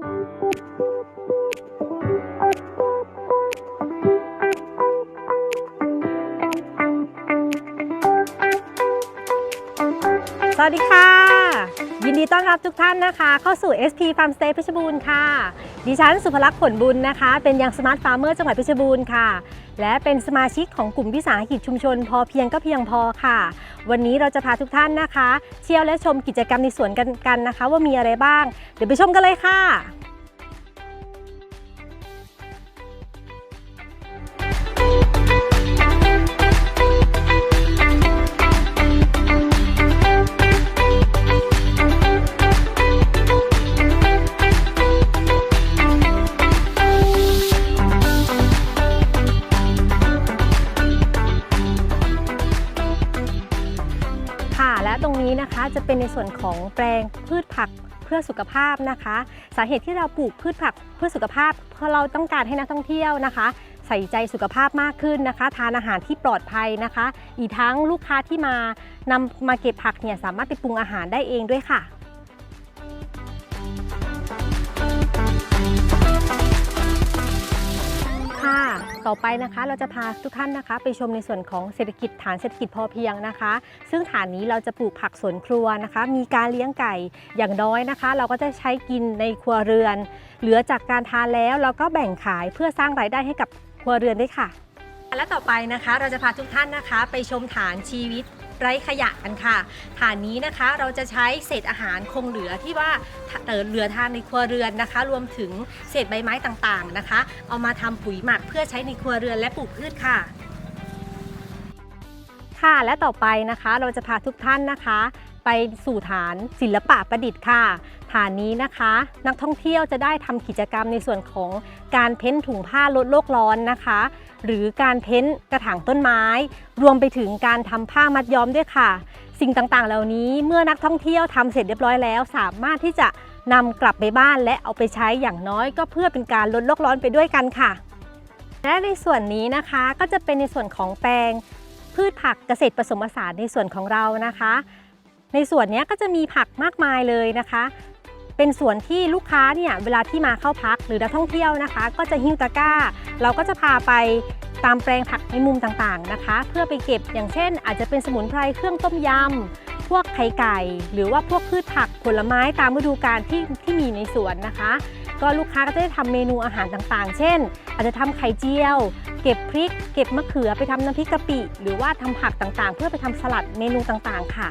プッププップ。 สวัสดีค่ะ ยินดีต้อนรับทุกท่านนะคะ เข้าสู่ SP Farm Stay เพชรบูรณ์ค่ะ ดิฉันสุภลักษณ์ผลบุญนะคะ เป็นยังสมาร์ทฟาร์มเมอร์จังหวัดเพชรบูรณ์ค่ะ และเป็นสมาชิกของกลุ่มวิสาหกิจชุมชน พอเพียงก็เพียงพอค่ะ วันนี้เราจะพาทุกท่านนะคะ เที่ยวและชมกิจกรรมในสวนกันกันนะคะ ว่ามีอะไรบ้าง เดี๋ยวไปชมกันเลยค่ะ และตรงนี้นะคะจะเป็นในส่วนของแปลงพืชผักเพื่อสุขภาพนะคะ สาเหตุที่เราปลูกพืชผักเพื่อสุขภาพ เพราะเราต้องการให้นักท่องเที่ยวนะคะ ใส่ใจสุขภาพมากขึ้นนะคะ ทานอาหารที่ปลอดภัยนะคะ อีกทั้งลูกค้าที่มานำมาเก็บผักเนี่ยสามารถไปปรุงอาหารได้เองด้วยค่ะค่ะ ต่อไปนะคะ เราจะพาทุกท่านนะคะ ไปชมในส่วนของเศรษฐกิจฐานเศรษฐกิจพอเพียงนะคะ ซึ่งฐานนี้เราจะปลูกผักสวนครัวนะคะ มีการเลี้ยงไก่อย่างน้อยนะคะ เราก็จะใช้กินในครัวเรือน เหลือจากการทานแล้วเราก็แบ่งขายเพื่อสร้างรายได้ให้กับครัวเรือนด้วยค่ะ และต่อไปนะคะ เราจะพาทุกท่านนะคะ ไปชมฐานชีวิต ไร้ขยะกันค่ะฐานนี้นะคะเราจะใช้เศษอาหารคงเหลือที่ว่าเหลือทานในครัวเรือนนะคะ รวมถึงเศษใบไม้ต่างๆนะคะ เอามาทำปุ๋ยหมักเพื่อใช้ในครัวเรือนและปลูกพืชค่ะค่ะและต่อไปนะคะเราจะพาทุกท่านนะคะ ไปสู่ฐานศิลปะประดิษฐ์ค่ะ ฐานนี้นะคะ นักท่องเที่ยวจะได้ทำกิจกรรมในส่วนของการเพ้นถุงผ้าลดโลกร้อนนะคะ หรือการเพ้นกระถางต้นไม้ รวมไปถึงการทำผ้ามัดย้อมด้วยค่ะ สิ่งต่างๆ เหล่านี้เมื่อนักท่องเที่ยวทำเสร็จเรียบร้อยแล้ว สามารถที่จะนำกลับไปบ้านและเอาไปใช้อย่างน้อย ก็เพื่อเป็นการลดโลกร้อนไปด้วยกันค่ะ และในส่วนนี้นะคะก็จะเป็นในส่วนของแปลงพืชผักเกษตรผสมผสานในส่วนของเรานะคะ ในส่วนนี้ก็จะมีผักมากมายเลยนะคะ เป็นส่วนที่ลูกค้าเนี่ยเวลาที่มาเข้าพักหรือนักท่องเที่ยวนะคะ ก็จะหิ้วตะกร้า เราก็จะพาไปตามแปลงผักในมุมต่างๆนะคะ เพื่อไปเก็บอย่างเช่น อาจจะเป็นสมุนไพรเครื่องต้มยำพวกไข่ไก่ หรือว่าพวกพืชผักผลไม้ตามฤดูกาลที่ที่มีในสวนนะคะ ก็ลูกค้าก็จะได้ทำเมนูอาหารต่างๆ เช่น อาจจะทำไข่เจียว เก็บพริก เก็บมะเขือไปทำน้ำพริกกะปิ หรือว่าทำผักต่างๆ เพื่อไปทำสลัดเมนูต่างๆ ค่ะ